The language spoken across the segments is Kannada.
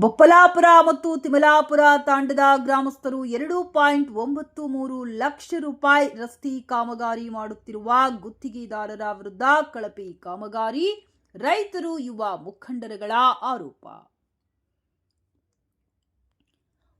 ಬೊಪ್ಪಲಾಪುರ ಮತ್ತು ತಿಮಲಾಪುರ ತಾಂಡದ ಗ್ರಾಮಸ್ಥರು ಎರಡು ಪಾಯಿಂಟ್ ಒಂಬತ್ತು ಮೂರು ಲಕ್ಷ ರೂಪಾಯಿ ರಸ್ತೆ ಕಾಮಗಾರಿ ಮಾಡುತ್ತಿರುವ ಗುತ್ತಿಗೆದಾರರ ವಿರುದ್ಧ ಕಳಪೆ ಕಾಮಗಾರಿ, ರೈತರು ಯುವ ಮುಖಂಡರುಗಳ ಆರೋಪ.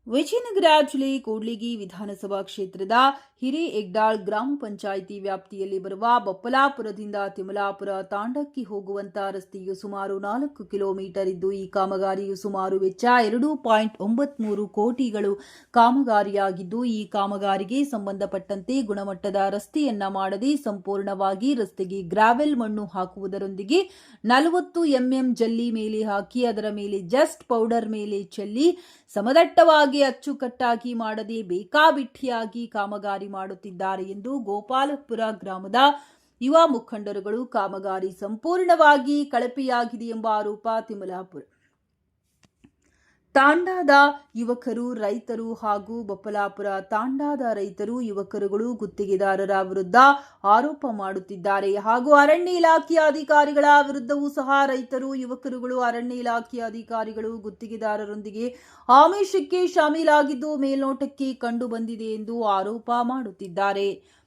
ವಿಜಯನಗರ ಜಿಲ್ಲೆ ಕೂಡ್ಲಿಗಿ ವಿಧಾನಸಭಾ ಕ್ಷೇತ್ರದ ಹಿರೇಎಗ್ಡಾಳ್ ಗ್ರಾಮ ಪಂಚಾಯಿತಿ ವ್ಯಾಪ್ತಿಯಲ್ಲಿ ಬರುವ ಬಪ್ಪಲಾಪುರದಿಂದ ತಿಮಲಾಪುರ ತಾಂಡಕ್ಕೆ ಹೋಗುವಂತ ರಸ್ತೆಯು ಸುಮಾರು ನಾಲ್ಕು ಕಿಲೋಮೀಟರ್ ಇದ್ದು, ಈ ಕಾಮಗಾರಿಯು ಸುಮಾರು ವೆಚ್ಚ ಎರಡು ಪಾಯಿಂಟ್ ಒಂಬತ್ಮೂರು ಕೋಟಿಗಳು ಕಾಮಗಾರಿಯಾಗಿದ್ದು, ಈ ಕಾಮಗಾರಿಗೆ ಸಂಬಂಧಪಟ್ಟಂತೆ ಗುಣಮಟ್ಟದ ರಸ್ತೆಯನ್ನ ಮಾಡದೆ ಸಂಪೂರ್ಣವಾಗಿ ರಸ್ತೆಗೆ ಗ್ರಾವೆಲ್ ಮಣ್ಣು ಹಾಕುವುದರೊಂದಿಗೆ ನಲವತ್ತು ಎಂಎಂ ಜಲ್ಲಿ ಮೇಲೆ ಹಾಕಿ, ಅದರ ಮೇಲೆ ಜಸ್ಟ್ ಪೌಡರ್ ಮೇಲೆ ಚೆಲ್ಲಿ, ಸಮದಟ್ಟವಾಗಿ ಅಚ್ಚುಕಟ್ಟಾಗಿ ಮಾಡದೆ ಬೇಕಾಬಿಟ್ಟಿಯಾಗಿ ಕಾಮಗಾರಿ ಮಾಡುತ್ತಿದ್ದಾರೆ ಎಂದು ಗೋಪಾಲಪುರ ಗ್ರಾಮದ ಯುವ ಮುಖಂಡರುಗಳು ಕಾಮಗಾರಿ ಸಂಪೂರ್ಣವಾಗಿ ಕಳಪೆಯಾಗಿದೆ ಎಂಬ ಆರೋಪ ತಿಮಲಾಪುರ ತಾಂಡಾದ ಯುವಕರು, ರೈತರು ಹಾಗೂ ಬೊಪ್ಪಲಾಪುರ ತಾಂಡಾದ ರೈತರು, ಯುವಕರುಗಳು ಗುತ್ತಿಗೆದಾರರ ವಿರುದ್ಧ ಆರೋಪ ಮಾಡುತ್ತಿದ್ದಾರೆ. ಹಾಗೂ ಅರಣ್ಯ ಇಲಾಖೆಯ ಅಧಿಕಾರಿಗಳ ವಿರುದ್ಧವೂ ಸಹ ರೈತರು, ಯುವಕರುಗಳು, ಅರಣ್ಯ ಇಲಾಖೆಯ ಅಧಿಕಾರಿಗಳು ಗುತ್ತಿಗೆದಾರರೊಂದಿಗೆ ಆಮಿಷಕ್ಕೆ ಶಾಮೀಲಾಗಿದ್ದು ಮೇಲ್ನೋಟಕ್ಕೆ ಕಂಡು ಬಂದಿದೆ ಎಂದು ಆರೋಪ ಮಾಡುತ್ತಿದ್ದಾರೆ.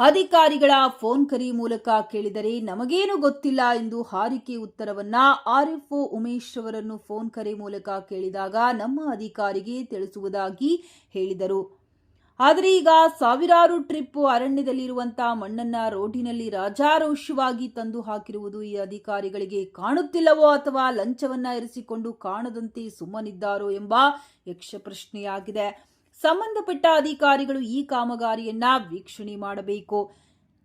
ಅಧಿಕಾರಿಗಳ ಫೋನ್ ಕರಿ ಮೂಲಕ ಕೇಳಿದರೆ ನಮಗೇನು ಗೊತ್ತಿಲ್ಲ ಎಂದು ಹಾರಿಕೆ ಉತ್ತರವನ್ನ ಆರ್ಎಫ್ಒ ಉಮೇಶ್ ಅವರನ್ನು ಫೋನ್ ಕರೆ ಮೂಲಕ ಕೇಳಿದಾಗ ನಮ್ಮ ಅಧಿಕಾರಿಗೆ ತಿಳಿಸುವುದಾಗಿ ಹೇಳಿದರು. ಆದರೆ ಈಗ ಸಾವಿರಾರು ಟ್ರಿಪ್ ಅರಣ್ಯದಲ್ಲಿರುವಂತಹ ಮಣ್ಣನ್ನ ರೋಡಿನಲ್ಲಿ ರಾಜಾರೋಷವಾಗಿ ತಂದು ಹಾಕಿರುವುದು ಈ ಅಧಿಕಾರಿಗಳಿಗೆ ಕಾಣುತ್ತಿಲ್ಲವೋ ಅಥವಾ ಲಂಚವನ್ನ ಇರಿಸಿಕೊಂಡು ಕಾಣದಂತೆ ಸುಮ್ಮನಿದ್ದಾರೋ ಎಂಬ ಯಕ್ಷ ಪ್ರಶ್ನೆಯಾಗಿದೆ ಸಂಬಂಧಪಟ್ಟ ಅಧಿಕಾರಿಗಳು ಈ ಕಾಮಗಾರಿಯನ್ನ ವೀಕ್ಷಣೆ ಮಾಡಬೇಕು.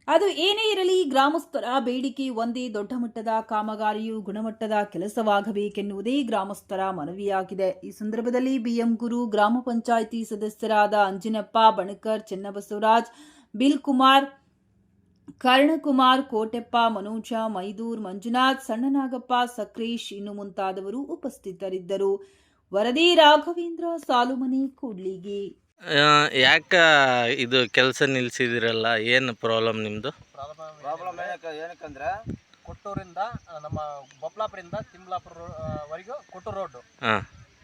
ಅದು ಏನೇ ಇರಲಿ ಗ್ರಾಮಸ್ಥರ ಬೇಡಿಕೆ ಒಂದೇ ದೊಡ್ಡ ಮಟ್ಟದ ಕಾಮಗಾರಿಯು ಗುಣಮಟ್ಟದ ಕೆಲಸವಾಗಬೇಕೆನ್ನುವುದೇ ಗ್ರಾಮಸ್ಥರ ಮನವಿಯಾಗಿದೆ. ಈ ಸಂದರ್ಭದಲ್ಲಿ ಬಿಎಂ ಗುರು, ಗ್ರಾಮ ಪಂಚಾಯಿತಿ ಸದಸ್ಯರಾದ ಅಂಜಿನಪ್ಪ, ಬಣಕರ್, ಚೆನ್ನಬಸವರಾಜ್ ಬಿಲ್ ಕುಮಾರ್ ಕರ್ಣಕುಮಾರ್, ಕೋಟೆಪ್ಪ, ಮನೋಜ, ಮೈದೂರ್, ಮಂಜುನಾಥ್, ಸಣ್ಣನಾಗಪ್ಪ, ಸಕ್ರೇಶ್ ಇನ್ನು ಮುಂತಾದವರು ಉಪಸ್ಥಿತರಿದ್ದರು. ವರದಿ ರಾಘವೇಂದ್ರ ಸಾಲುಮನಿ ಕೂಡ್ಲಿಗಿ. ಯಾಕೆ ಇದು ಕೆಲಸ ನಿಲ್ಸಿದಿರಲ್ಲ? ಏನು ಪ್ರಾಬ್ಲಮ್ ನಿಮ್ಮದು ಪ್ರಾಬ್ಲಮ್ ಏನಕ್ಕೆ ಏನಕ್ಕಂದ್ರೆ ಕೊಟ್ಟೂರಿಂದ ನಮ್ಮ ಬೊಪ್ಲಾಪುರಿಂದ ತಿಮ್ಲಾಪುರ ವರೆಗೂ ಕೊಟ್ಟೂರು ರೋಡ್. ಹಾಂ.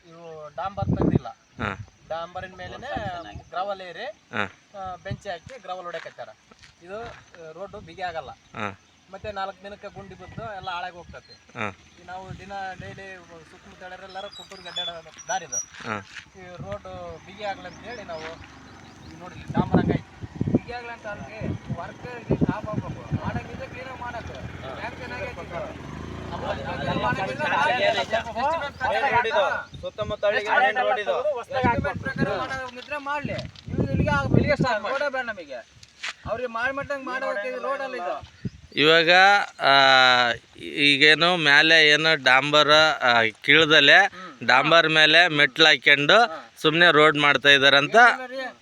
ಇವು ಡಾಂಬರ್ ತಂದಿಲ್ಲ. ಹಾಂ. ಡಾಂಬರಿನ ಮೇಲೆನೆ ಗ್ರವಲ್ ಏರಿ ಬೆಂಚಿ ಹಾಕಿ ಗ್ರವಲ್ ಹೊಡೆಯಕತ್ತಾರ ಇದು ರೋಡ್ ಬಿಗಿ ಆಗಲ್ಲ. ಮತ್ತೆ ನಾಲ್ಕು ದಿನಕ್ಕೆ ಗುಂಡಿ ಬಿದ್ದು ಎಲ್ಲ ಹಾಳಾಗಿ ಹೋಗ್ತತಿ ಹಾಂ. ಈ ನಾವು ದಿನ ಡೈಲಿ ಸುತ್ತಮುತ್ತ ಎಲ್ಲರೂ ಕೊಟ್ಟೂರಿಗೆ ಅಡ್ಡಾಡೋ ದಾರಿ ಇದು ಹಾಂ. ಈ ರೋಡ್ ಬಿಗಿ ಆಗ್ಲಿ ಅಂತ ಹೇಳಿ ನಾವು ನೋಡಿ ಇಲ್ಲಿ ಐತಿ ಬಿಗಿ ಆಗ್ಲಿ ಅಂತ ಅದಕ್ಕೆ ವರ್ಕ್ ಸ್ಟಾಪ್ ಆಗ್ಬೇಕು ಮಾಡಂಗಿದ್ರೆ ಕ್ಲೀನಾಗಿ ಮಾಡಕ್ಕೆ. ಚೆನ್ನಾಗೈತಿ ಸುತ್ತಮುತ್ತ estimate ಪ್ರಕಾರ ಮಾಡೋಂಗಿದ್ರೆ ಮಾಡ್ಲಿ. ಇಲ್ಲಿಗೆ ಸ್ಟಾರ್ಟ್ ಬೇಡ ನಮಗೆ. ಅವ್ರಿಗೆ ಮಾಡಿ ಮಟ್ಟಂಗೆ ಮಾಡೋದು ರೋಡಲ್ಲಿ ಇದು. ಇವಾಗ ಈಗೇನು ಮೇಲೆ ಏನು ಡಾಂಬರ್ ಕೀಳ್ದಲೆ ಡಾಂಬರ್ ಮೇಲೆ ಮೆಟ್ಲು ಹಾಕ್ಯಂಡು ಸುಮ್ಮನೆ ರೋಡ್ ಮಾಡ್ತಾ ಇದಾರಂತ ಏನು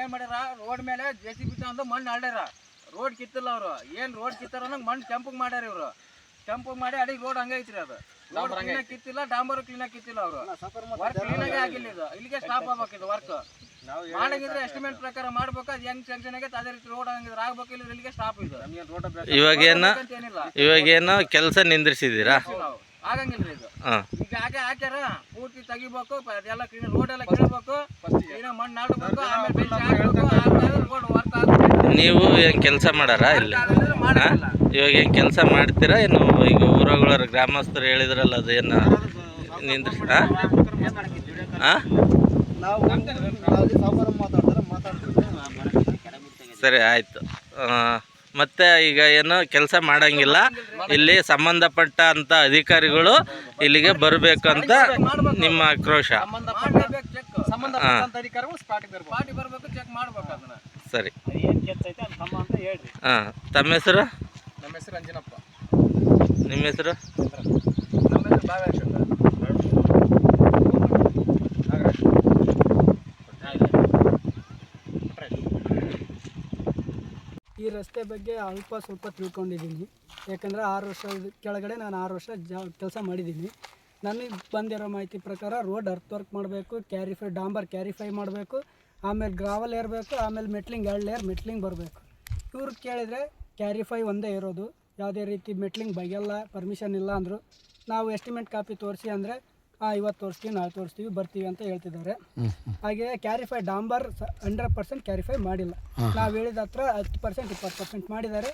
ಏನ್ ಮಾಡ್ಯಾರ? ರೋಡ್ ಮೇಲೆ ಜೆ ಸಿ ಬಿ ಮಣ್ಣು ಆಡ್ಯಾರ ರೋಡ್ ಕಿತ್ತಿಲ್ಲ ಅವರು. ಏನು ರೋಡ್ ಕಿತ್ತಾರ ಮಣ್ಣು ಕೆಂಪಗೆ ಮಾಡ್ಯಾರ ಇವರು. ಕೆಂಪಗ್ ಮಾಡಿ ಅಡಿಗೆ ರೋಡ್ ಹಂಗ ಐತ್ರಿ ಅದು. ರೋಡ್ ಕ್ಲೀನಾಗಿ ಕಿತ್ತಿಲ್ಲ ಡಾಂಬರ್ ಕ್ಲೀನಾಗಿ ಕಿತ್ತಿಲ್ಲ ಅವರು. ವರ್ಕ್ ಕ್ಲೀನಾಗಿ ಆಗಿಲ್ಲ ಇದು. ಇಲ್ಲಿಗೆ ಸ್ಟಾಪ್ ಆಗ್ಬೇಕು ಇದು ವರ್ಕ್ ಮಾಡಂಗಿದ್ರೆ ಎಸ್ಟಿಮೇಟ್ ಪ್ರಕಾರ ಮಾಡ್ಬೇಕು ಅದು ಹೆಂಗ್ ಸ್ಯಾಂಕ್ಷನ್ ಆಗೈತೆ ಅದೇ ರೀತಿ ರೋಡ್ ಹಂಗಿದ್ರೆ ಆಗ್ಬೇಕು ಇಲ್ಲ ಇಲ್ಲಿಗೆ ಸ್ಟಾಪ್ ಇದು. ಇವಾಗೇನು ಇವಾಗೇನು ಕೆಲಸ ನಿಂದ್ರಿಸಿದ್ದೀರಾ? ನಾವು ಆಗಂಗಿಲ್ರಿ ಇದು. ಈಗ ಹಾಗೆ ಹಾಕ್ಯಾರ ಪೂರ್ತಿ ತೆಗಿಬೇಕು ಅದೆಲ್ಲ ಕ್ಲೀನ್ ರೋಡ್ ಎಲ್ಲ ಕೇಳಬೇಕು ಕ್ಲೀನ್ ಮಣ್ಣು ನಾಡಬೇಕು ಆಮೇಲೆ ಬೆಂಚ್ ಹಾಕ್ಬೇಕು ಆಮೇಲೆ ರೋಡ್ ವರ್ಕ್ ಆಗುತ್ತೆ ನೀವು ಏನು ಕೆಲಸ ಮಾಡಾರ ಇಲ್ಲ? ಇವಾಗ ಏನು ಕೆಲಸ ಮಾಡ್ತೀರಾ? ಏನು ಈಗ ಊರಗಳ ಗ್ರಾಮಸ್ಥರು ಹೇಳಿದ್ರಲ್ಲ ಅದು ಏನು ಹಾಂ ಹಾಂ ನಾವು ಸಾವುಕಾರ ಮಾತಾಡ್ತಾರೆ ಮಾತಾಡ್ತೀವಿ ಸರಿ ಆಯಿತು. ಮತ್ತೆ ಈಗ ಏನು ಕೆಲಸ ಮಾಡಂಗಿಲ್ಲ. ಇಲ್ಲಿ ಸಂಬಂಧಪಟ್ಟ ಅಂತ ಅಧಿಕಾರಿಗಳು ಇಲ್ಲಿಗೆ ಬರಬೇಕು ಅಂತ ನಿಮ್ಮ ಆಕ್ರೋಶ. ಸಂಬಂಧಪಟ್ಟಂತ ಅಧಿಕಾರಿಗಳು ಸ್ಪಾಟಿಗೆ ಬರ್ಬೋದು ಪಾರ್ಟಿ ಬರ್ಬೇಕು ಚೆಕ್ ಮಾಡ್ಬೇಕು ಅದನ್ನ. ಸರಿ. ಹಾಂ ತಮ್ಮ ಹೆಸರು? ನಿಮ್ಮ ಹೆಸರು? ಈ ರಸ್ತೆ ಬಗ್ಗೆ ಅಲ್ಪ ಸ್ವಲ್ಪ ತಿಳ್ಕೊಂಡಿದ್ದೀನಿ. ಯಾಕಂದರೆ ಆರು ವರ್ಷ ಕೆಳಗಡೆ ನಾನು ಆರು ವರ್ಷ ಜಾ ಕೆಲಸ ಮಾಡಿದ್ದೀನಿ. ನನಗೆ ಬಂದಿರೋ ಮಾಹಿತಿ ಪ್ರಕಾರ ರೋಡ್ ಅರ್ಥ ವರ್ಕ್ ಮಾಡಬೇಕು ಕ್ಯಾರಿಫೈ ಡಾಂಬರ್ ಕ್ಯಾರಿಫೈ ಮಾಡಬೇಕು, ಆಮೇಲೆ ಗ್ರಾವಲ್ ಏರಬೇಕು, ಆಮೇಲೆ ಮೆಟ್ಲಿಂಗ್ ಎರಡು ಲೇಯರ್ ಮೆಟ್ಲಿಂಗ್ ಬರಬೇಕು. ಇವ್ರು ಕೇಳಿದರೆ ಕ್ಯಾರಿಫೈ ಒಂದೇ ಇರೋದು. ಯಾವುದೇ ರೀತಿ ಮೆಟ್ಲಿಂಗ್ ಬೈಯಲ್ಲ ಪರ್ಮಿಷನ್ ಇಲ್ಲ ಅಂದರು ನಾವು ಎಸ್ಟಿಮೇಟ್ ಕಾಪಿ ತೋರಿಸಿ ಅಂದರೆ ಇವತ್ತು ತೋರಿಸ್ತೀವಿ ನಾಳೆ ತೋರಿಸ್ತೀವಿ ಬರ್ತೀವಿ ಅಂತ ಹೇಳ್ತಿದ್ದಾರೆ. ಹಾಗೆ ಕ್ಯಾರಿಫೈ ಡಾಂಬರ್ ಹಂಡ್ರೆಡ್ ಪರ್ಸೆಂಟ್ ಕ್ಯಾರಿಫೈ ಮಾಡಿಲ್ಲ. ನಾವು ಹೇಳಿದ ಹತ್ರ ಹತ್ತು ಪರ್ಸೆಂಟ್ ಇಪ್ಪತ್ತು ಪರ್ಸೆಂಟ್ ಮಾಡಿದ್ದಾರೆ.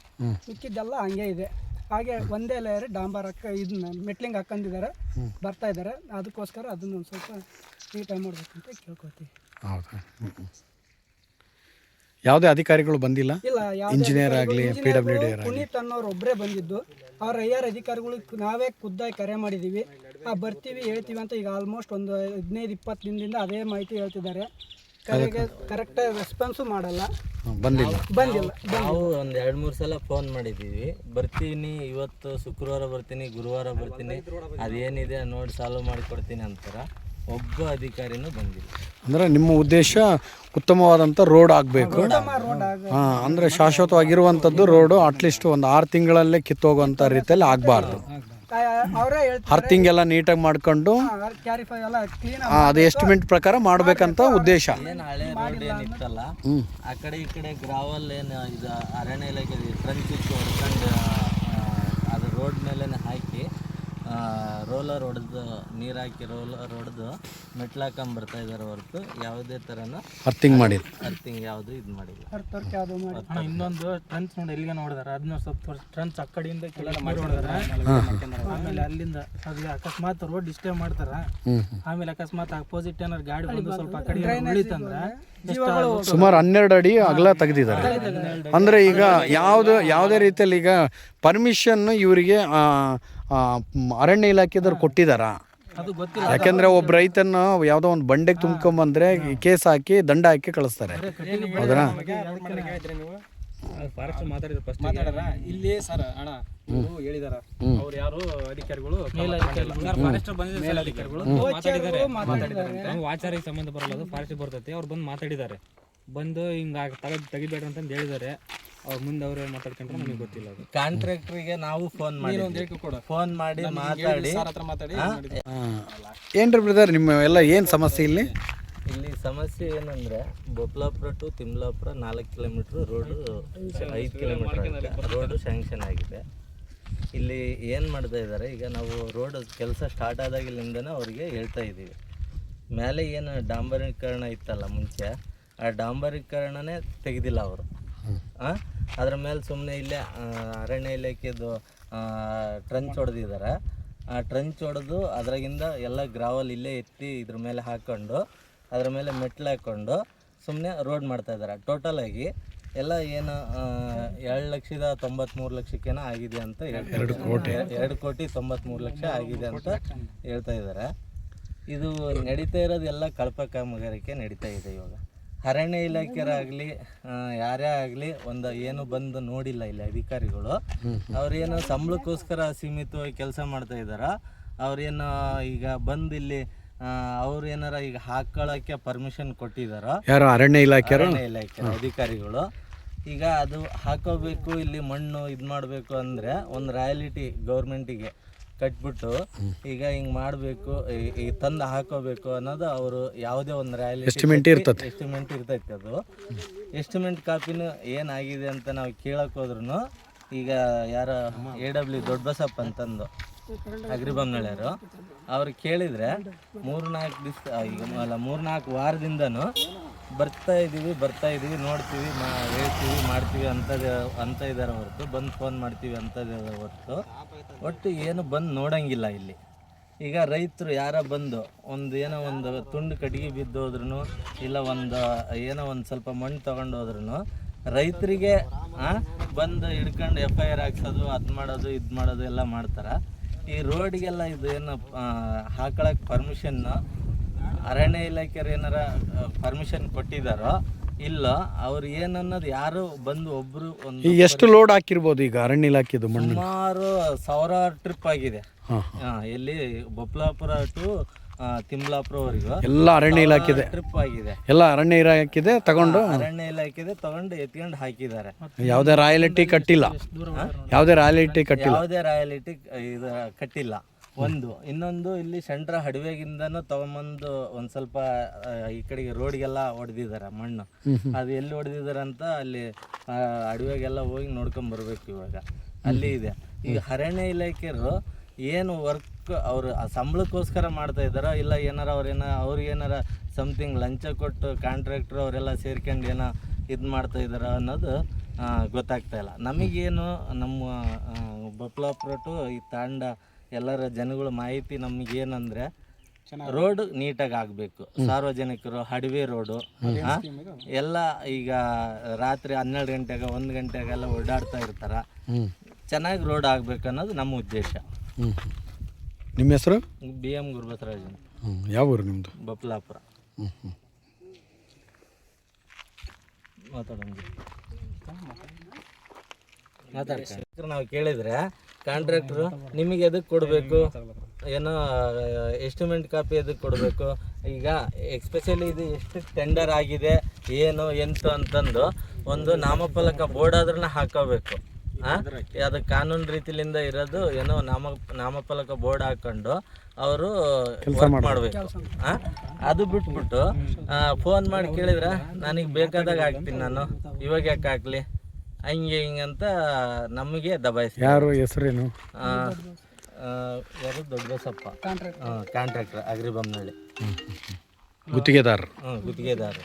ಮಿಕ್ಕಿದ್ದೆಲ್ಲ ಹಂಗೆ ಇದೆ. ಹಾಗೆ ಒಂದೇ ಲೇಯರ್ ಡಾಂಬರ್ ಹಾಕ ಇದನ್ನ ಮೆಟ್ಲಿಂಗ್ ಹಾಕೊಂಡಿದ್ದಾರೆ ಬರ್ತಾ ಇದ್ದಾರೆ. ಅದಕ್ಕೋಸ್ಕರ ಅದನ್ನ ಒಂದು ಸ್ವಲ್ಪ ನೀಟಾಗಿ ಮಾಡ್ಬೇಕಂತ ಕೇಳ್ಕೊತೀವಿ. ಯಾವುದೇ ಅಧಿಕಾರಿಗಳು ಬಂದಿಲ್ಲ. ಇಲ್ಲ ಯಾವುದೇ ಇಂಜಿನಿಯರ್ ಆಗಲಿ ಪಿ ಡಬ್ಲ್ಯೂ ಡಿ ಅಧಿಕಾರಿಗಳು ಪುನೀತ್ ಅನ್ನೋರು ಒಬ್ಬರೇ ಬಂದಿದ್ದು. ಅವ್ರ ಐ ಆರ್ ಅಧಿಕಾರಿಗಳಿಗೆ ನಾವೇ ಖುದ್ದಾಗಿ ಕರೆ ಮಾಡಿದ್ದೀವಿ ಆ ಬರ್ತೀವಿ ಹೇಳ್ತೀವಿ ಅಂತ ಈಗ ಆಲ್ಮೋಸ್ಟ್ ಒಂದು ಹದಿನೈದು ಇಪ್ಪತ್ತು ದಿನದಿಂದ ಅದೇ ಮಾಹಿತಿ ಹೇಳ್ತಿದ್ದಾರೆ. ಕರೆಗೆ ಕರೆಕ್ಟಾಗಿ ರೆಸ್ಪಾನ್ಸು ಮಾಡಲ್ಲ. ಬಂದಿಲ್ಲ. ಬಂದಿಲ್ಲ ನಾವು ಒಂದು ಎರಡು ಮೂರು ಸಲ ಫೋನ್ ಮಾಡಿದೀವಿ. ಬರ್ತೀನಿ ಇವತ್ತು ಶುಕ್ರವಾರ ಬರ್ತೀನಿ ಗುರುವಾರ ಬರ್ತೀನಿ. ಅದೇನಿದೆ ನೋಡಿ ಸಾಲ್ವ್ ಮಾಡಿಕೊಡ್ತೀನಿ ಅಂತಾರ. ಒಬ್ಬ ಅಧಿಕಾರಿನೂ ಬಂದಿಲ್ಲ. ಅಂದ್ರೆ ನಿಮ್ಮ ಉದ್ದೇಶ ಉತ್ತಮವಾದಂಥ ರೋಡ್ ಆಗಬೇಕು. ರೋಡ್ ಆಗ ಹಾಂ ಅಂದರೆ ಶಾಶ್ವತವಾಗಿರುವಂಥದ್ದು ರೋಡು ಅಟ್ಲೀಸ್ಟ್ ಒಂದು ಆರು ತಿಂಗಳಲ್ಲೇ ಕಿತ್ತೋಗುವಂಥ ರೀತಿಯಲ್ಲಿ ಆಗಬಾರ್ದು. ಅವರೇ ಹೇಳ್ತಾರೆ. ಅರ್ಥಿಂಗ್ ಎಲ್ಲ ನೀಟಾಗಿ ಮಾಡ್ಕೊಂಡು ಕ್ಯಾರಿಫೈ ಎಲ್ಲ ಕ್ಲೀನ್ ಅದು ಎಸ್ಟಿಮೇಟ್ ಪ್ರಕಾರ ಮಾಡಬೇಕಂತ ಉದ್ದೇಶ. ಏನ್ ಹಳೆ ರೋಡ್ ಏನಿತ್ತಲ್ಲ ಆ ಕಡೆ ಈ ಕಡೆ ಗ್ರಾವಲ್ ಏನು ಇದು ಅರಣ್ಯ ಇಲಾಖೆ ಟ್ರಂಚ್ ಇತ್ತು ಹೊಡ್ಕೊಂಡು ಅದು ರೋಡ್ ಮೇಲೆನೆ ಹಾಕಿ ರೋಲರ್ ಹೊಡೆದು ನೀರು ಹಾಕಿ ರೋಲರ್ ಹೊಡೆದು ಮೆಟ್ಲಾಕೊಂಡ್ ಬರ್ತಾ ಇದಾರೆ ಹೊರತು. ಯಾವುದೇ ತರನ ಅರ್ಥಿಂಗ್ ಮಾಡಿಲ್ಲ. ಅರ್ಥಿಂಗ್ ಯಾವುದು ಇದು ಮಾಡಿಲ್ಲ. ಅರ್ಥಕ್ಕೆ ಅದು ಮಾಡಿ ಅಣ್ಣ ಇನ್ನೊಂದು ಟ್ರಂಚ್ ನೋಡಿ ಎಲ್ಲಿಗೆ ನೋಡಿದಾರ ಅದನ್ನ ಸ್ವಲ್ಪ ಟ್ರಂಚ್ ಆ ಕಡೆಯಿಂದ ಕೆಳಗೆ ನೋಡಿದಾರೆ ಆಮೇಲೆ ಅಲ್ಲಿಂದ ಅದು ಅಕಸ್ಮಾತ್ ರೋಡ್ ಡಿಸ್ಟರ್ಬ್ ಮಾಡ್ತಾರ? ಆಮೇಲೆ ಅಕಸ್ಮಾತ್ ಅಪೋಸಿಟ್ ಏನಾರು ಗಾಡಿ ಬಂದು ಸ್ವಲ್ಪ ಆ ಕಡೆ ಉಳಿತಂದ್ರ ಸುಮಾರು ಹನ್ನೆರಡು ಅಡಿ ಅಗಲ ತೆಗೆದಿದ್ದಾರೆ. ಅಂದ್ರೆ ಈಗ ಯಾವುದು ಯಾವುದೇ ರೀತಿಯಲ್ಲಿ ಈಗ ಪರ್ಮಿಷನ್ ಇವರಿಗೆ ಅರಣ್ಯ ಇಲಾಖೆದವ್ರು ಕೊಟ್ಟಿದಾರ. ಯಾಕಂದ್ರೆ ಒಬ್ಬ ರೈತನ ಯಾವುದೋ ಒಂದು ಬಂಡೆಗೆ ತುಂಬ್ಕೊಂಬಂದ್ರೆ ಕೇಸ್ ಹಾಕಿ ದಂಡ ಹಾಕಿ ಕಳಿಸ್ತಾರೆ. ಹೌದಾ? ಫಾರೆಸ್ಟ್ ಮಾತಾಡಿದ್ರು ಫಸ್ಟ್ ಮಾತಾಡಾರ? ಇಲ್ಲಿ ಸರ್ ಅಣ್ಣ ಹೇಳಿದಾರ. ಅವ್ರು ಯಾರು ಅಧಿಕಾರಿಗಳು? ಅಧಿಕಾರಿಗಳು. ಆಚಾರಿಗೆ ಸಂಬಂಧ ಬರಲ್ಲ. ಅದು ಫಾರೆಸ್ಟ್ ಬರ್ತೈತಿ. ಅವ್ರು ಬಂದು ಮಾತಾಡಿದ್ದಾರೆ. ಬಂದು ಹಿಂಗ ತಲೆ ತೆಗಿಬೇಡ ಅಂತಂದು ಹೇಳಿದ್ದಾರೆ. ಅವ್ರ ಮುಂದೆ ಅವ್ರು ಮಾತಾಡ್ಕೊಂಡ್ರೆ ನಮಗೆ ಗೊತ್ತಿಲ್ಲ ಅದು. ಕಾಂಟ್ರಾಕ್ಟ್ರಿಗೆ ನಾವು ಫೋನ್ ಮಾಡಿ ಫೋನ್ ಮಾಡಿ ಮಾತಾಡಿ. ಹತ್ರ ಮಾತಾಡಿ ಏನ್ರಿ ಬ್ರದರ್ ನಿಮ್ಮ ಎಲ್ಲ ಏನು ಸಮಸ್ಯೆ ಇಲ್ಲಿ? ಇಲ್ಲಿ ಸಮಸ್ಯೆ ಏನಂದ್ರೆ ಬೊಪ್ಲಾಪುರ ಟು ತಿಮ್ಲಾಪುರ ನಾಲ್ಕು ಕಿಲೋಮೀಟ್ರ್ ರೋಡು ಐದು ಕಿಲೋಮೀಟರ್ ರೋಡು ಸ್ಯಾಂಕ್ಷನ್ ಆಗಿದೆ. ಇಲ್ಲಿ ಏನು ಮಾಡ್ತಾ ಇದ್ದಾರೆ ಈಗ ನಾವು ರೋಡ್ ಕೆಲಸ ಸ್ಟಾರ್ಟ್ ಆದಾಗಿಲಿಂದನೇ ಅವರಿಗೆ ಹೇಳ್ತಾ ಇದ್ದೀವಿ. ಮೇಲೆ ಏನು ಡಾಂಬರೀಕರಣ ಇತ್ತಲ್ಲ ಮುಂಚೆ ಆ ಡಾಂಬರೀಕರಣನೇ ತೆಗೆದಿಲ್ಲ ಅವರು. ಅದ್ರ ಮೇಲೆ ಸುಮ್ಮನೆ ಇಲ್ಲೇ ಅರಣ್ಯ ಇಲಾಖೆದು ಟ್ರಂಚ್ ಹೊಡೆದಿದ್ದಾರೆ ಆ ಟ್ರಂಚ್ ಹೊಡೆದು ಅದ್ರಾಗಿಂದ ಎಲ್ಲ ಗ್ರಾವಲ್ ಇಲ್ಲೇ ಎತ್ತಿ ಇದ್ರ ಮೇಲೆ ಹಾಕ್ಕೊಂಡು ಅದ್ರ ಮೇಲೆ ಮೆಟ್ಲು ಹಾಕ್ಕೊಂಡು ಸುಮ್ಮನೆ ರೋಡ್ ಮಾಡ್ತಾ ಇದ್ದಾರೆ ಟೋಟಲಾಗಿ ಎಲ್ಲ ಏನು ಎರಡು ಲಕ್ಷದ ತೊಂಬತ್ಮೂರು ಲಕ್ಷಕ್ಕೇನೋ ಆಗಿದೆ ಅಂತ ಎರಡು ಕೋಟಿ. ಎರಡು ಕೋಟಿ ತೊಂಬತ್ಮೂರು ಲಕ್ಷ ಆಗಿದೆ ಅಂತ ಹೇಳ್ತಾ ಇದ್ದಾರೆ. ಇದು ನಡೀತಾ ಇರೋದು ಎಲ್ಲ ಕಳಪ ಕಾಮಗಾರಿಕೆ ನಡೀತಾ ಇದೆ ಇವಾಗ. ಅರಣ್ಯ ಇಲಾಖೆಯರಾಗಲಿ ಯಾರೇ ಆಗಲಿ ಒಂದು ಏನು ಬಂದು ನೋಡಿಲ್ಲ ಇಲ್ಲಿ ಅಧಿಕಾರಿಗಳು. ಅವ್ರೇನು ಸಂಬಳಕ್ಕೋಸ್ಕರ ಸೀಮಿತವಾಗಿ ಕೆಲಸ ಮಾಡ್ತಾ ಇದ್ದಾರ? ಅವ್ರೇನು ಈಗ ಬಂದು ಇಲ್ಲಿ ಅವ್ರು ಏನಾರ ಈಗ ಹಾಕೊಳ್ಳೋಕ್ಕೆ ಪರ್ಮಿಷನ್ ಕೊಟ್ಟಿದಾರ ಯಾರು ಅರಣ್ಯ ಇಲಾಖೆ ಅರಣ್ಯ ಇಲಾಖೆ ಅಧಿಕಾರಿಗಳು. ಈಗ ಅದು ಹಾಕೋಬೇಕು ಇಲ್ಲಿ ಮಣ್ಣು ಇದು ಮಾಡಬೇಕು ಅಂದರೆ ಒಂದು ರಾಯಲಿಟಿ ಗೌರ್ಮೆಂಟಿಗೆ ಕಟ್ಬಿಟ್ಟು ಈಗ ಹಿಂಗ್ ಮಾಡಬೇಕು ಈ ತಂದು ಹಾಕೋಬೇಕು ಅನ್ನೋದು ಅವರು ಯಾವುದೇ ಒಂದು ರ್ಯಾಲಿ ಎಸ್ಟಿಮೇಟ್ ಇರ್ತೈತೆ ಎಸ್ಟಿಮೇಟ್ ಇರ್ತೈತೆ ಅದು. ಎಸ್ಟಿಮೇಟ್ ಕಾಪಿನೂ ಏನಾಗಿದೆ ಅಂತ ನಾವು ಕೇಳಕ್ ಹೋದ್ರು ಈಗ ಯಾರ ಎ ಡಬ್ಲ್ಯೂ ದೊಡ್ಡಬಸಪ್ಪ ಅಂತಂದು ಅಗ್ರಿಬೊಮ್ಮನಳ್ಳಿಯರು ಅವ್ರು ಕೇಳಿದ್ರೆ ಮೂರು ನಾಲ್ಕು ದಿವಸ ಈಗ ಅಲ್ಲ ಮೂರು ನಾಲ್ಕು ವಾರದಿಂದನೂ ಬರ್ತಾ ಇದ್ದೀವಿ ಬರ್ತಾ ಇದ್ದೀವಿ, ನೋಡ್ತೀವಿ, ಮಾ, ಹೇಳ್ತೀವಿ, ಮಾಡ್ತೀವಿ ಅಂತದೇ ಅಂತ ಇದ್ದಾರೆ ಹೊರತು, ಬಂದು ಫೋನ್ ಮಾಡ್ತೀವಿ ಅಂತದೇ ಹೊರತು. ಒಟ್ಟು ಏನು ಬಂದು ನೋಡಂಗಿಲ್ಲ ಇಲ್ಲಿ. ಈಗ ರೈತರು ಯಾರ ಬಂದು ಒಂದು ಏನೋ ಒಂದು ತುಂಡು ಕಟ್ಟಿಗೆ ಬಿದ್ದೋದ್ರೂ ಇಲ್ಲ ಒಂದು ಏನೋ ಒಂದು ಸ್ವಲ್ಪ ಮಣ್ಣು ತೊಗೊಂಡು ಹೋದ್ರೂ ರೈತರಿಗೆ ಬಂದು ಹಿಡ್ಕೊಂಡು ಎಫ್ ಐ ಆರ್ ಹಾಕ್ಸೋದು, ಅದು ಮಾಡೋದು, ಇದು ಮಾಡೋದು ಎಲ್ಲ ಮಾಡ್ತಾರೆ. ಈ ರೋಡ್ಗೆಲ್ಲ ಇದು ಏನು ಹಾಕೊಳಕ್ಕೆ ಪರ್ಮಿಷನ್ ಅರಣ್ಯ ಇಲಾಖೆಯವ್ರು ಏನಾರ ಪರ್ಮಿಷನ್ ಕೊಟ್ಟಿದ್ದಾರೋ ಇಲ್ಲ ಅವ್ರು ಏನನ್ನೋದು ಯಾರು ಬಂದು ಒಬ್ರು ಒಂದು ಈಗ ಎಷ್ಟು ಲೋಡ್ ಹಾಕಿರ್ಬೋದು ಈಗ ಅರಣ್ಯ ಇಲಾಖೆದು ಮಣ್ಣು ಸುಮಾರು ಸಾವಿರಾರು ಟ್ರಿಪ್ ಆಗಿದೆ. ಹಾಂ ಹಾ, ಎಲ್ಲಿ ಬೊಪ್ಲಾಪುರ ಟು ತಿಮ್ಲಾಪುರವರೆಗೂ ಎಲ್ಲ ಅರಣ್ಯ ಇಲಾಖೆದೆ? ಟ್ರಿಪ್ ಆಗಿದೆ. ಎಲ್ಲ ಅರಣ್ಯ ಇಲಾಖೆದೆ ತಗೊಂಡು? ಅರಣ್ಯ ಇಲಾಖೆದೆ ತಗೊಂಡು ಎತ್ಕೊಂಡು ಹಾಕಿದ್ದಾರೆ. ಯಾವುದೇ ರಾಯಲಿಟಿ ಕಟ್ಟಿಲ್ಲ. ಯಾವುದೇ ರಾಯಲಿಟಿ ಕಟ್ಟಿಲ್ಲ. ಯಾವುದೇ ರಾಯಲಿಟಿ ಇದು ಕಟ್ಟಿಲ್ಲ. ಒಂದು. ಇನ್ನೊಂದು ಇಲ್ಲಿ ಸೆಂಟ್ರ ಹಡವೆಗಿಂದನೂ ತಗೊಂಬಂದು ಒಂದ್ ಸ್ವಲ್ಪ ಆ, ಈ ಕಡೆಗೆ ರೋಡ್ಗೆಲ್ಲ ಹೊಡೆದಿದ್ದಾರೆ ಮಣ್ಣು. ಅದು ಎಲ್ಲಿ ಹೊಡೆದಿದ್ದಾರೆ ಅಂತ ಅಲ್ಲಿ ಆ, ಅಡವೆಗೆಲ್ಲ ಹೋಗಿ ನೋಡ್ಕೊಂಡ್ ಬರ್ಬೇಕು ಇವಾಗ. ಅಲ್ಲಿ ಇದೆ. ಈಗ ಅರಣ್ಯ ಇಲಾಖೆಯರು ಏನು ವರ್ಕ್ ಅವ್ರ ಸಂಬಳಕ್ಕೋಸ್ಕರ ಮಾಡ್ತಾ ಇದ್ದಾರೋ? ಇಲ್ಲ ಏನಾರ ಅವ್ರೇನ ಅವ್ರಿಗೆ ಏನಾರ ಸಮಥಿಂಗ್ ಲಂಚ ಕೊಟ್ಟು ಕಾಂಟ್ರಾಕ್ಟರ್ ಅವರೆಲ್ಲ ಸೇರ್ಕೊಂಡು ಏನೋ ಇದು ಮಾಡ್ತಾ ಇದ್ದಾರ ಅನ್ನೋದು ಆ, ಗೊತ್ತಾಗ್ತಾ ಇಲ್ಲ. ನಮಗೇನು ನಮ್ಮ ಆ, ಬಪ್ಲಾಪುರ ಟು ಈ ತಾಂಡ ಎಲ್ಲರ ಜನಗಳ ಮಾಹಿತಿ ನಮಗೇನಂದ್ರೆ ರೋಡ್ ನೀಟಾಗಿ ಆಗಬೇಕು. ಸಾರ್ವಜನಿಕರು ಹಡವೆ ರೋಡು ಎಲ್ಲ ಈಗ ರಾತ್ರಿ ಹನ್ನೆರಡು ಗಂಟೆಗೆ ಒಂದು ಗಂಟೆಗೆಲ್ಲ ಓಡಾಡ್ತಾ ಇರ್ತಾರ. ಚೆನ್ನಾಗಿ ರೋಡ್ ಆಗ್ಬೇಕು ಅನ್ನೋದು ನಮ್ಮ ಉದ್ದೇಶ. ನಿಮ್ಮ ಹೆಸರು? ಬಿ ಎಂ ಗುರುಬಸರಾಜ್ ಯಾವ ಊರು ನಿಮ್ಮದು ಬಪ್ಲಾಪುರ. ಮಾತಾಡೋಣ. ನಾವು ಕೇಳಿದ್ರೆ ಕಾಂಟ್ರಾಕ್ಟ್ರು ನಿಮಗೆ ಎದಕ್ಕೆ ಕೊಡಬೇಕು? ಏನೋ ಎಸ್ಟಿಮೇಟ್ ಕಾಪಿ ಎದಕ್ಕೆ ಕೊಡಬೇಕು? ಈಗ ಎಕ್ಸ್ಪೆಷಲಿ ಇದು ಎಷ್ಟು ಟೆಂಡರ್ ಆಗಿದೆ ಏನು ಎಂತು ಅಂತಂದು ಒಂದು ನಾಮಫಲಕ ಬೋರ್ಡ್ ಆದ್ರೂ ಹಾಕೋಬೇಕು. ಆ? ಅದು ಕಾನೂನು ರೀತಿಲಿಂದ ಇರೋದು ಏನೋ ನಾಮ ನಾಮಫಲಕ ಬೋರ್ಡ್ ಹಾಕೊಂಡು ಅವರು ಮಾಡಬೇಕು. ಅದು ಬಿಟ್ಬಿಟ್ಟು ಫೋನ್ ಮಾಡಿ ಕೇಳಿದ್ರೆ ನನಗೆ ಬೇಕಾದಾಗ ಹಾಕ್ತೀನಿ ನಾನು. ಇವಾಗ ಯಾಕೆ ಹಾಕ್ಲಿ? ಹಂಗೆ ಹಿಂಗಂತ ನಮಗೆ ದಬಾಯಿಸಿ ಯಾರು ಹೆಸರೇನು? ಯಾರು? ದೊಡ್ಡ ಬಸಪ್ಪ ಕಾಂಟ್ರಾಕ್ಟರ್ ಅಗ್ರಿಬೊಮ್ಮನಹಳ್ಳಿ ಗುತ್ತಿಗೆದಾರರು ಹ್ಞೂ ಗುತ್ತಿಗೆದಾರರು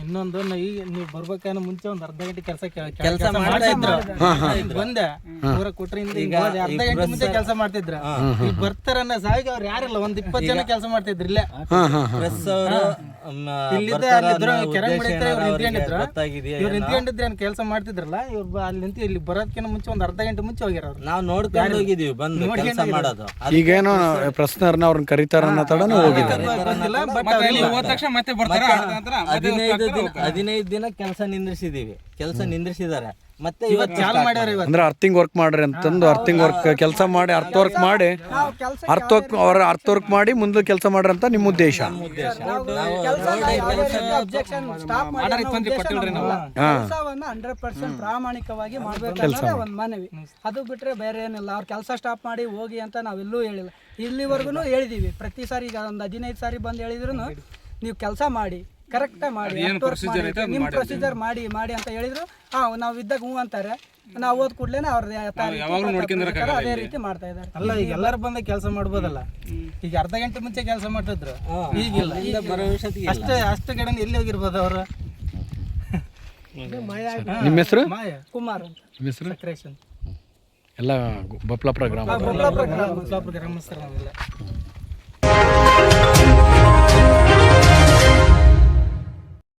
ಇನ್ನೊಂದು ನಾ ಈಗ ನೀವು ಬರ್ಬೇಕನ್ನ ಮುಂಚೆ ಒಂದ್ ಅರ್ಧ ಗಂಟೆ ಕೆಲಸ ಕೆಲಸ ಮಾಡ್ತಾ ಇದ್ರು. ಈಗ ಬಂದೆ. ಊರ ಕೊಟ್ರಿಂದ ಈಗ ಹೋದೆ, ಅರ್ಧ ಗಂಟೆ ಮುಂಚೆ ಕೆಲಸ ಮಾಡ್ತಿದ್ರ. ಈಗ ಬರ್ತಾರನ್ನ ಸಾವಿಗೆ ಅವ್ರು ಯಾರಿಲ್ಲ. ಒಂದ್ ಇಪ್ಪತ್ ಜನ ಕೆಲಸ ಮಾಡ್ತಿದ್ರು ಇಲ್ಲೇ. ಹಾಂ ಹಾಂ ಹಾಂ ಪ್ರೆಸ್ ಅವರು ಇಲ್ಲಿದ್ದ ಅಲ್ಲಿದ್ರು ಕೆರೆ ಮುಡಿತಾರೆ ಇವ್ರು ನಿಂತ್ಕೊಂಡಿದ್ರು ಗೊತ್ತಾಗಿದೆಯಾ ಇವ್ರು ನಿಂತ್ಕೊಂಡಿದ್ರೆ ಏನ್ ಕೆಲಸ ಮಾಡ್ತಿದ್ರಲ್ಲ ಇವ್ರು ಬ- ಅಲ್ಲಿ ನಿಂತು ಇಲ್ಲಿ ಬರೋದಕ್ಕಿಂತ ಮುಂಚೆ ಒಂದ್ ಅರ್ಧ ಗಂಟೆ ಮುಂಚೆ ಹೋಗ್ಯಾರ ಅವ್ರು. ನಾವು ನೋಡ್ಕೊಂಡು ಹೋಗಿದೀವಿ ಬಂದು ಕೆಲಸ ಮಾಡೋದು. ಅದು ಈಗೇನೋ ಪ್ರಶ್ನರ್ನ ಅವ್ರನ್ನ ಕರೀತಾರ ಅನ್ನೋ ತಡನು ಹೋಗಿದ್ದಾರೆ ಬಂದಿಲ್ಲ ಬಟ್ ಹೋದ ತಕ್ಷಣ ಮತ್ತೆ ಬರ್ತಾರ. ಅದ್ರ ನಂತರ ಮತ್ತೆ ಹದಿನೈದು ದಿನ ಹದಿನೈದು ದಿನ ಕೆಲಸ ನಿಂದ್ರಿಸಿದೀವಿ. ಕೆಲಸ ನಿಂದ್ರಿಸಿದಾರೆ. ಮತ್ತೆ ಇವತ್ತು ಚಾಲು ಮಾಡ್ಯಾರ ಇವತ್ತು? ಅಂದ್ರೆ ಅರ್ಥಿಂಗ್ ವರ್ಕ್ ಮಾಡ್ರಿ ಅಂತಂದು ಅರ್ಥಿಂಗ್ ವರ್ಕ್ ಕೆಲಸ ಮಾಡಿ ಅರ್ಥ ವರ್ಕ್ ಮಾಡಿ ಅರ್ಥ ವರ್ಕ್ ಅವ್ರ ಅರ್ಥ ವರ್ಕ್ ಮಾಡಿ ಮುಂದೆ ಕೆಲಸ ಮಾಡ್ರಿ ಅಂತ ನಿಮ್ಮ ಉದ್ದೇಶ. ಕೆಲಸವನ್ನ ಹಂಡ್ರೆಡ್ ಪರ್ಸೆಂಟ್ ಪ್ರಾಮಾಣಿಕವಾಗಿ ಮಾಡ್ಬೇಕನ್ನೋದೇ ಒಂದು ಮನವಿ. ಅದು ಬಿಟ್ರೆ ಬೇರೆ ಏನಿಲ್ಲ. ಅವ್ರ ಕೆಲಸ ಸ್ಟಾಪ್ ಮಾಡಿ ಹೋಗಿ ಅಂತ ನಾವೆಲ್ಲೂ ಹೇಳಿಲ್ಲ. ಇಲ್ಲಿವರೆಗೂ ಹೇಳಿದೀವಿ. ಪ್ರತಿ ಸಾರಿ ಈಗ ಒಂದು ಹದಿನೈದು ಸಾರಿ ಬಂದು ಹೇಳಿದ್ರು ನೀವು ಕೆಲಸ ಮಾಡಿ. ಕರೆಕ್ಟಾಗಿ ಮಾಡಿ ನಿಮ್ಮ ಪ್ರೊಸೀಜರ್ ಮಾಡಿ ಮಾಡಿ ಅಂತ ಹೇಳಿದ್ರು. ಹಾ ನಾವು ಇದ್ದಾಗ ಹ್ಞೂ ಅಂತಾರೆ. ನಾವು ಓದ್ ಕೂಡಲೇ ಅವ್ರ ಅದೇ ರೀತಿ ಮಾಡ್ತಾ ಇದ್ದಾರೆ. ಅಲ್ಲ ಈಗ ಎಲ್ಲಾರು ಬಂದ ಕೆಲಸ ಮಾಡ್ಬೋದಲ್ಲ? ಈಗ ಅರ್ಧ ಗಂಟೆ ಮುಂಚೆ ಕೆಲಸ ಮಾಡ್ತಿದ್ರು. ಈಗಿಲ್ಲ. ಈಗ ಬರೋ ಅಷ್ಟೇ ಅಷ್ಟು ಕಡೆ ಎಲ್ಲಿ ಹೋಗಿರ್ಬೋದು ಅವರು? ನಿಮ್ಮ ಹೆಸರು? ಮಾಯ. ಕುಮಾರ್. ನಿಮ್ಮ ಹೆಸರು? ಕ್ರೇಷನ್ ಎಲ್ಲ ಬಪ್ಲಾಪುರ ಗ್ರಾಮ. ಅಂತ ಸರ್ ನಾವೆಲ್ಲ.